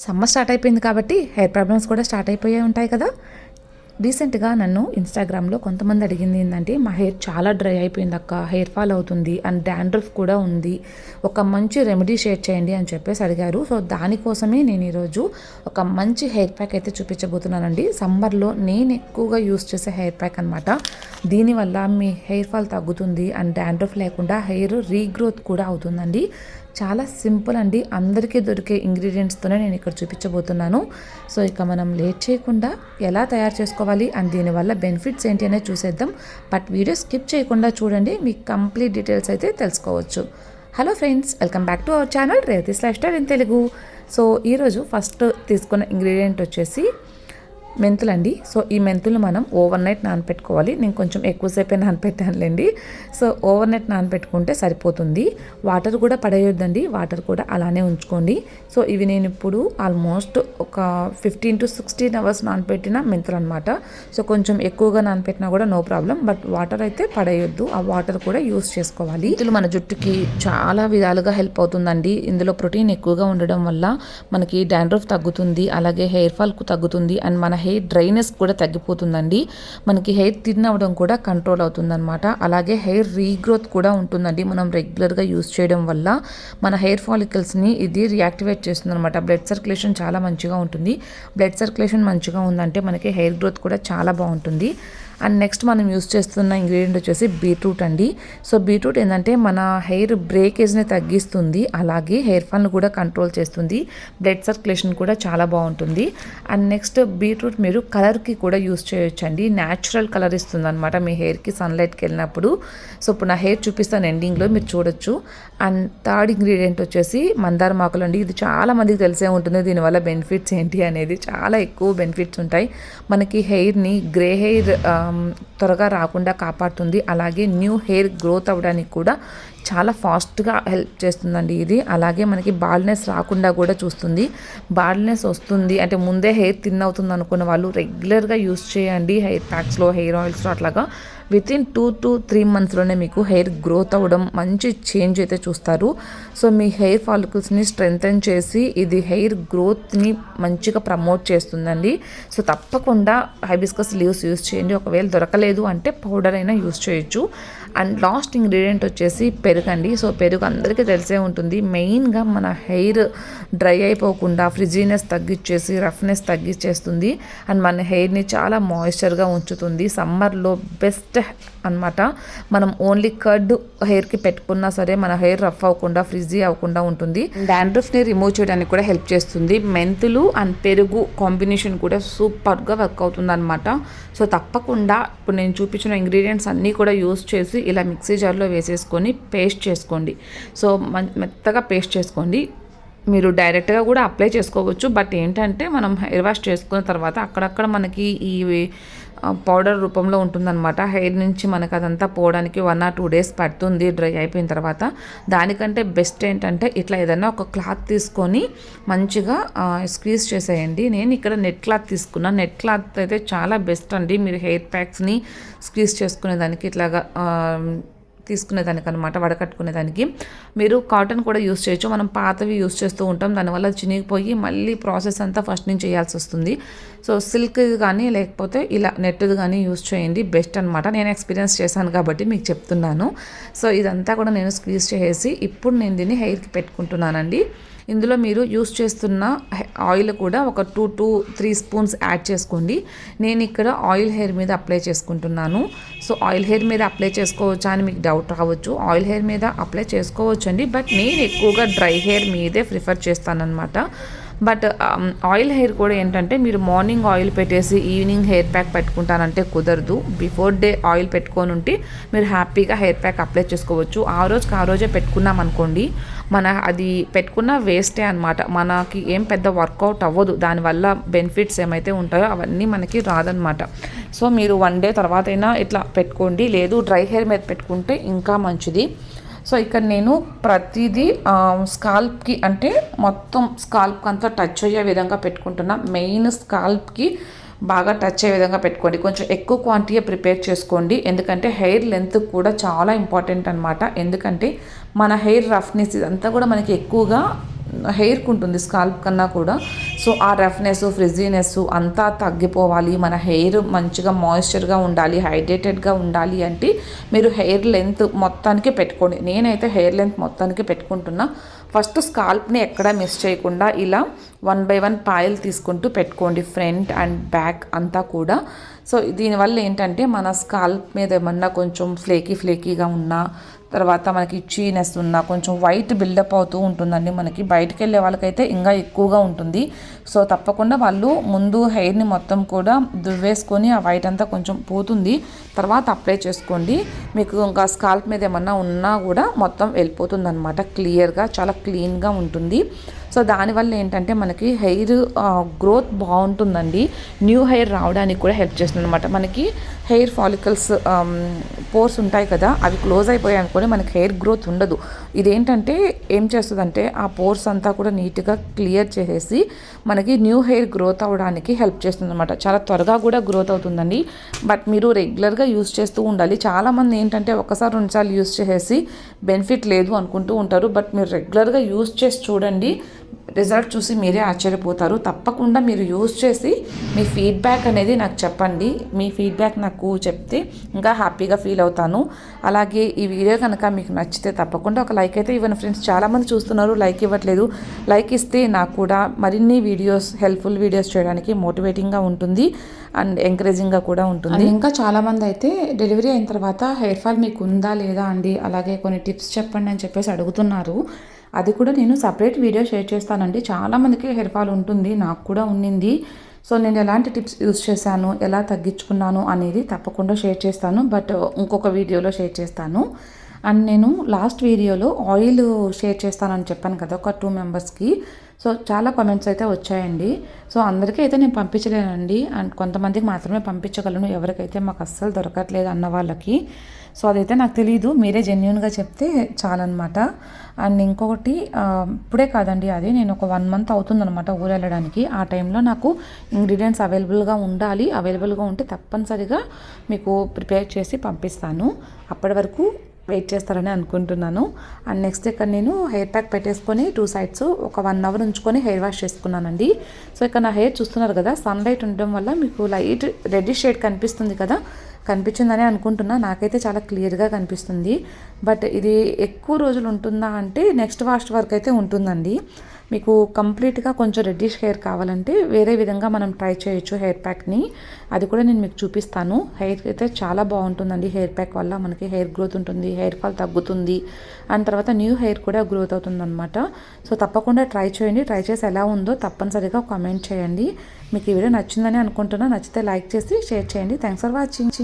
Summer start అయిపోయింది కాబట్టి hair problems కూడా స్టార్ట్ అయిపోయే ఉంటాయి కదా. రీసెంట్గా నన్ను ఇన్స్టాగ్రామ్లో కొంతమంది అడిగింది ఏంటంటే మా హెయిర్ చాలా డ్రై అయిపోయింది అక్క హెయిర్ ఫాల్ అవుతుంది అండ్ డాండ్రఫ్ కూడా ఉంది ఒక మంచి రెమెడీ షేర్ చేయండి అని చెప్పేసి అడిగారు. సో దానికోసమే నేను ఈరోజు ఒక మంచి హెయిర్ ప్యాక్ అయితే చూపించబోతున్నానండి. సమ్మర్లో నేను ఎక్కువగా యూస్ చేసే హెయిర్ ప్యాక్ అనమాట దీనివల్ల మీ హెయిర్ ఫాల్ తగ్గుతుంది అండ్ డాండ్రఫ్ లేకుండా హెయిర్ రీగ్రోత్ కూడా అవుతుందండి. చాలా సింపుల్ అండి. అందరికీ దొరికే ఇంగ్రీడియంట్స్తోనే నేను ఇక్కడ చూపించబోతున్నాను. సో ఇక మనం లేట్ చేయకుండా ఎలా తయారు చేసుకోవాలి అండ్ దీనివల్ల బెనిఫిట్స్ ఏంటి అనేది చూసేద్దాం. బట్ వీడియో స్కిప్ చేయకుండా చూడండి. మీకు కంప్లీట్ డీటెయిల్స్ అయితే తెలుసుకోవచ్చు. Hello friends welcome back to our channel Rethi life in Telugu. So ఈరోజు ఫస్ట్ తీసుకున్న ఇంగ్రీడియంట్ వచ్చేసి మెంతులు అండి సో ఈ మెంతులు మనం ఓవర్ నైట్ నానపెట్టుకోవాలి. నేను కొంచెం ఎక్కువసేపే నానపెట్టానులేండి. సో ఓవర్ నైట్ నానపెట్టుకుంటే సరిపోతుంది. వాటర్ కూడా పడేయొద్దండి. వాటర్ కూడా అలానే ఉంచుకోండి. సో ఇవి నేను ఇప్పుడు ఆల్మోస్ట్ ఒక ఫిఫ్టీన్ టు సిక్స్టీన్ అవర్స్ నానపెట్టిన మెంతులు అనమాట సో కొంచెం ఎక్కువగా నానపెట్టినా కూడా నో ప్రాబ్లం. బట్ వాటర్ అయితే పడేయొద్దు. ఆ వాటర్ కూడా యూస్ చేసుకోవాలి. మెంతులు మన జుట్టుకి చాలా విధాలుగా హెల్ప్ అవుతుందండి. ఇందులో ప్రోటీన్ ఎక్కువగా ఉండడం వల్ల మనకి డాండ్రఫ్ తగ్గుతుంది. అలాగే హెయిర్ ఫాల్ తగ్గుతుంది. అండ్ మన హెయిర్ డ్రైనెస్ కూడా తగ్గిపోతుందండి. మనకి హెయిర్ థిన్ అవ్వడం కూడా కంట్రోల్ అవుతుందన్నమాట. అలాగే హెయిర్ రీగ్రోత్ కూడా ఉంటుందండి. మనం రెగ్యులర్గా యూస్ చేయడం వల్ల మన హెయిర్ ఫాలికల్స్ని ఇది రియాక్టివేట్ చేస్తుందన్నమాట. బ్లడ్ సర్క్యులేషన్ చాలా మంచిగా ఉంటుంది. బ్లడ్ సర్క్యులేషన్ మంచిగా ఉందంటే మనకి హెయిర్ గ్రోత్ కూడా చాలా బాగుంటుంది. అండ్ నెక్స్ట్ మనం యూస్ చేస్తున్న ఇంగ్రీడియంట్ వచ్చేసి బీట్రూట్ అండి. సో బీట్రూట్ ఏంటంటే మన హెయిర్ బ్రేకేజ్ని తగ్గిస్తుంది. అలాగే హెయిర్ ఫాల్ను కూడా కంట్రోల్ చేస్తుంది. బ్లడ్ సర్క్యులేషన్ కూడా చాలా బాగుంటుంది. అండ్ నెక్స్ట్ బీట్రూట్ మీరు కలర్కి కూడా యూస్ చేయొచ్చండి. న్యాచురల్ కలర్ ఇస్తుంది అనమాట మీ హెయిర్కి సన్లైట్కి వెళ్ళినప్పుడు. సో ఇప్పుడు నా హెయిర్ చూపిస్తాను ఎండింగ్లో మీరు చూడొచ్చు. అండ్ థర్డ్ ఇంగ్రీడియంట్ వచ్చేసి మందార మాకులు అండి. ఇది చాలా మందికి తెలిసే ఉంటుంది. దీనివల్ల బెనిఫిట్స్ ఏంటి అనేది. చాలా ఎక్కువ బెనిఫిట్స్ ఉంటాయి. మనకి హెయిర్ని గ్రే హెయిర్ త్వరగా రాకుండా కాపాడుతుంది. అలాగే న్యూ హెయిర్ గ్రోత్ అవ్వడానికి కూడా చాలా ఫాస్ట్గా హెల్ప్ చేస్తుందండి ఇది. అలాగే మనకి బాల్నెస్ రాకుండా కూడా చూస్తుంది. బాల్నెస్ వస్తుంది అంటే ముందే హెయిర్ థిన్ అవుతుంది అనుకున్న వాళ్ళు రెగ్యులర్గా యూస్ చేయండి. హెయిర్ ప్యాక్స్లో హెయిర్ ఆయిల్స్లో అట్లాగా. Within two to three మంత్స్లోనే మీకు హెయిర్ గ్రోత్ అవ్వడం మంచి చేంజ్ అయితే చూస్తారు. సో మీ హెయిర్ ఫాలికల్స్ని స్ట్రెంగ్తన్ చేసి ఇది హెయిర్ గ్రోత్ని మంచిగా ప్రమోట్ చేస్తుందండి. సో తప్పకుండా హైబిస్కస్ లీవ్స్ యూస్ చేయండి. ఒకవేళ దొరకలేదు అంటే పౌడర్ అయినా యూస్ చేయొచ్చు. అండ్ లాస్ట్ ఇంగ్రీడియంట్ వచ్చేసి పె అండి సో పెరుగు అందరికీ తెలిసే ఉంటుంది. మెయిన్గా మన హెయిర్ డ్రై అయిపోకుండా ఫ్రిజీనెస్ తగ్గించేసి రఫ్నెస్ తగ్గించేస్తుంది అండ్ మన హెయిర్ని చాలా మాయిశ్చర్గా ఉంచుతుంది. సమ్మర్లో బెస్ట్ అన్నమాట. మనం ఓన్లీ కర్డ్ హెయిర్కి పెట్టుకున్నా సరే మన హెయిర్ రఫ్ అవ్వకుండా ఫ్రిజీ అవ్వకుండా ఉంటుంది. డాండ్రఫ్ని రిమూవ్ చేయడానికి కూడా హెల్ప్ చేస్తుంది. మెంతులు అండ్ పెరుగు కాంబినేషన్ కూడా సూపర్గా వర్క్ అవుతుంది అనమాట సో తప్పకుండా ఇప్పుడు నేను చూపించిన ఇంగ్రీడియంట్స్ అన్నీ కూడా యూస్ చేసి ఇలా మిక్సీ జార్లో వేసేసుకొని పేస్ట్ చేసుకోండి. సో మెత్తగా పేస్ట్ చేసుకోండి. మీరు డైరెక్ట్గా కూడా అప్లై చేసుకోవచ్చు. బట్ ఏంటంటే మనం హెయిర్ వాష్ చేసుకున్న తర్వాత అక్కడక్కడ మనకి ఈ పౌడర్ రూపంలో ఉంటుందన్నమాట. హెయిర్ నుంచి మనకు అదంతా పోవడానికి వన్ ఆర్ టూ డేస్ పడుతుంది డ్రై అయిపోయిన తర్వాత. దానికంటే బెస్ట్ ఏంటంటే ఇట్లా ఏదైనా ఒక క్లాత్ తీసుకొని మంచిగా స్క్వీజ్ చేసేయండి. నేను ఇక్కడ నెట్ క్లాత్ తీసుకున్నా. నెట్ క్లాత్ అయితే చాలా బెస్ట్ అండి. మీరు హెయిర్ ప్యాక్స్ని స్క్వీజ్ చేసుకునేదానికి ఇట్లాగా తీసుకునేదానికి అనమాట వడకట్టుకునేదానికి. మీరు కాటన్ కూడా యూస్ చేయొచ్చు. మనం పాతవి యూస్ చేస్తూ ఉంటాం. దానివల్ల చినిగిపోయి మళ్ళీ ప్రాసెస్ అంతా ఫస్ట్ నుంచి చేయాల్సి వస్తుంది. సో సిల్క్ కానీ లేకపోతే ఇలా నెట్ది కానీ యూస్ చేయండి. బెస్ట్ అనమాట నేను ఎక్స్పీరియన్స్ చేశాను కాబట్టి మీకు చెప్తున్నాను. సో ఇదంతా కూడా నేను స్క్వీజ్ చేసి ఇప్పుడు నేను దీన్ని హెయిర్కి పెట్టుకుంటున్నానండి. ఇందులో మీరు యూస్ చేస్తున్న ఆయిల్ కూడా ఒక two two three spoons add చేసుకోండి. నేను ఇక్కడ ఆయిల్ హెయిర్ మీద అప్లై చేసుకుంటున్నాను. సో ఆయిల్ హెయిర్ మీద అప్లై చేసుకోవచ్చా అని మీకు డౌట్ రావచ్చు. ఆయిల్ హెయిర్ మీద అప్లై చేసుకోవచ్చు అండి బట్ నేను ఎక్కువగా డ్రై హెయిర్ మీదే ప్రిఫర్ చేస్తానన్నమాట. బట్ um, ఆయిల్ హెయిర్ కూడా ఏంటంటే మీరు మార్నింగ్ ఆయిల్ పెట్టేసి ఈవినింగ్ హెయిర్ ప్యాక్ పెట్టుకుంటానంటే కుదరదు. బిఫోర్ డే ఆయిల్ పెట్టుకొని ఉంటే మీరు హ్యాపీగా హెయిర్ ప్యాక్ అప్లై చేసుకోవచ్చు. ఆ రోజుకి ఆ రోజే పెట్టుకున్నాం అనుకోండి మన అది పెట్టుకున్న వేస్టే అనమాట మనకి ఏం పెద్ద వర్కౌట్ అవ్వదు. దానివల్ల బెనిఫిట్స్ ఏమైతే ఉంటాయో అవన్నీ మనకి రాదనమాట సో మీరు వన్ డే తర్వాత అయినా ఇట్లా పెట్టుకోండి. లేదు డ్రై హెయిర్ మీద పెట్టుకుంటే ఇంకా మంచిది. సో ఇక్కడ నేను ప్రతిదీ స్కాల్ప్కి అంటే మొత్తం స్కాల్ప్కి అంతా టచ్ అయ్యే విధంగా పెట్టుకుంటున్నా. మెయిన్ స్కాల్ప్కి బాగా టచ్ అయ్యే విధంగా పెట్టుకోండి. కొంచెం ఎక్కువ క్వాంటిటీ ప్రిపేర్ చేసుకోండి. ఎందుకంటే హెయిర్ లెంత్ కూడా చాలా ఇంపార్టెంట్ అనమాట ఎందుకంటే మన హెయిర్ రఫ్నెస్ ఇదంతా కూడా మనకి ఎక్కువగా హెయిర్కి ఉంటుంది స్కాల్ప్ కన్నా కూడా. సో ఆ రఫ్నెస్ ఫ్రిజీనెస్ అంతా తగ్గిపోవాలి. మన హెయిర్ మంచిగా మాయిశ్చర్గా ఉండాలి హైడ్రేటెడ్గా ఉండాలి అంటే మీరు హెయిర్ లెంత్ మొత్తానికి పెట్టుకోండి. నేనైతే హెయిర్ లెంత్ మొత్తానికి పెట్టుకుంటున్నా. ఫస్ట్ స్కాల్ప్ని ఎక్కడ మిస్ చేయకుండా ఇలా వన్ బై వన్ పాయలు తీసుకుంటూ పెట్టుకోండి ఫ్రంట్ అండ్ బ్యాక్ అంతా కూడా. సో దీనివల్ల ఏంటంటే మన స్కాల్ప్ మీద ఏమన్నా కొంచెం ఫ్లేకీ ఫ్లేకీగా ఉన్నా తర్వాత మనకి చీనెస్ ఉన్న కొంచెం వైట్ బిల్డప్ అవుతూ ఉంటుందండి మనకి. బయటకు వెళ్ళే వాళ్ళకైతే ఇంకా ఎక్కువగా ఉంటుంది. సో తప్పకుండా వాళ్ళు ముందు హెయిర్ని మొత్తం కూడా దువ్వేసుకొని ఆ వైట్ అంతా కొంచెం పోతుంది. తర్వాత అప్లై చేసుకోండి. మీకు ఇంకా స్కాల్ప్ మీద ఏమన్నా ఉన్నా కూడా మొత్తం వెళ్ళిపోతుంది అనమాట క్లియర్గా చాలా క్లీన్గా ఉంటుంది. సో దానివల్ల ఏంటంటే మనకి హెయిర్ గ్రోత్ బాగుంటుందండి. న్యూ హెయిర్ రావడానికి కూడా హెల్ప్ చేస్తుంది అనమాట మనకి హెయిర్ ఫాలికల్స్ పోర్స్ ఉంటాయి కదా అవి క్లోజ్ అయిపోయాయి అనుకోని మనకి హెయిర్ గ్రోత్ ఉండదు. ఇదేంటంటే ఏం చేస్తుందంటే ఆ పోర్స్ అంతా కూడా నీట్గా క్లియర్ చేసేసి మనకి న్యూ హెయిర్ గ్రోత్ అవ్వడానికి హెల్ప్ చేస్తుంది అనమాట చాలా త్వరగా కూడా గ్రోత్ అవుతుందండి. బట్ మీరు రెగ్యులర్గా యూస్ చేస్తూ ఉండాలి. చాలామంది ఏంటంటే ఒకసారి రెండుసార్లు యూస్ చేసేసి బెనిఫిట్ లేదు అనుకుంటూ ఉంటారు. బట్ మీరు రెగ్యులర్గా యూస్ చేసి చూడండి. రిజల్ట్ చూసి మీరే ఆశ్చర్యపోతారు. తప్పకుండా మీరు యూస్ చేసి మీ ఫీడ్బ్యాక్ అనేది నాకు చెప్పండి. మీ ఫీడ్బ్యాక్ నాకు చెప్తే ఇంకా హ్యాపీగా ఫీల్ అవుతాను. అలాగే ఈ వీడియో కనుక మీకు నచ్చితే తప్పకుండా ఒక లైక్ అయితే ఇవ్వండి ఫ్రెండ్స్. చాలామంది చూస్తున్నారు లైక్ ఇవ్వట్లేదు. లైక్ ఇస్తే నాకు కూడా మరిన్ని వీడియోస్ హెల్ప్ఫుల్ వీడియోస్ చేయడానికి మోటివేటింగ్గా ఉంటుంది అండ్ ఎంకరేజింగ్గా కూడా ఉంటుంది. ఇంకా చాలామంది అయితే డెలివరీ అయిన తర్వాత హెయిర్ ఫాల్ మీకు ఉందా లేదా అండి? అలాగే కొన్ని టిప్స్ చెప్పండి అని చెప్పేసి అడుగుతున్నారు. అది కూడా నేను సపరేట్ వీడియో షేర్ చేస్తానండి. చాలామందికి హెయిర్ ఫాల్ ఉంటుంది నాకు కూడా ఉండింది సో నేను ఎలాంటి టిప్స్ యూస్ చేశాను ఎలా తగ్గించుకున్నాను అనేది తప్పకుండా షేర్ చేస్తాను. బట్ ఇంకొక వీడియోలో షేర్ చేస్తాను. అండ్ నేను లాస్ట్ వీడియోలో ఆయిల్ షేర్ చేస్తానని చెప్పాను కదా ఒక టూ మెంబర్స్కి సో చాలా కామెంట్స్ అయితే వచ్చాయండి. సో అందరికీ అయితే నేను పంపించలేనండి. అండ్ కొంతమందికి మాత్రమే పంపించగలను. ఎవరికైతే మాకు అస్సలు దొరకట్లేదు అన్న వాళ్ళకి. సో అదైతే నాకు తెలియదు మీరే జెన్యున్గా చెప్తే చాలన్నమాట. అండ్ ఇంకొకటి ఇప్పుడే కాదండి అది. నేను ఒక వన్ మంత్ అవుతుందనమాట ఊరు వెళ్ళడానికి. ఆ టైంలో నాకు ఇంగ్రీడియంట్స్ అవైలబుల్గా ఉండాలి. అవైలబుల్గా ఉంటే తప్పనిసరిగా మీకు ప్రిపేర్ చేసి పంపిస్తాను. అప్పటి వరకు వెయిట్ చేస్తారని అనుకుంటున్నాను. అండ్ నెక్స్ట్ ఇక్కడ నేను హెయిర్ ప్యాక్ పెట్టేసుకొని టూ సైడ్స్ ఒక వన్ అవర్ ఉంచుకొని హెయిర్ వాష్ చేసుకున్నానండి. సో ఇక్కడ నా హెయిర్ చూస్తున్నారు కదా సన్లైట్ ఉండడం వల్ల మీకు లైట్ రెడ్డిష్ షేడ్ కనిపిస్తుంది కదా కనిపించిందని అనుకుంటున్నా. నాకైతే చాలా క్లియర్గా కనిపిస్తుంది. బట్ ఇది ఎక్కువ రోజులు ఉంటుందా అంటే నెక్స్ట్ వాష్ వరకు అయితే ఉంటుందండి. మీకు కంప్లీట్గా కొంచెం రెడ్డిష్ హెయిర్ కావాలంటే వేరే విధంగా మనం ట్రై చేయొచ్చు హెయిర్ ప్యాక్ని అది కూడా నేను మీకు చూపిస్తాను. హెయిర్ అయితే చాలా బాగుంటుందండి. హెయిర్ ప్యాక్ వల్ల మనకి హెయిర్ గ్రోత్ ఉంటుంది హెయిర్ ఫాల్ తగ్గుతుంది అండ్ తర్వాత న్యూ హెయిర్ కూడా గ్రోత్ అవుతుందన్నమాట. సో తప్పకుండా ట్రై చేయండి. ట్రై చేసి ఎలా ఉందో తప్పనిసరిగా కామెంట్ చేయండి. మీకు ఈ వీడియో నచ్చిందని అనుకుంటున్నా. నచ్చితే లైక్ చేసి షేర్ చేయండి. Thanks for watching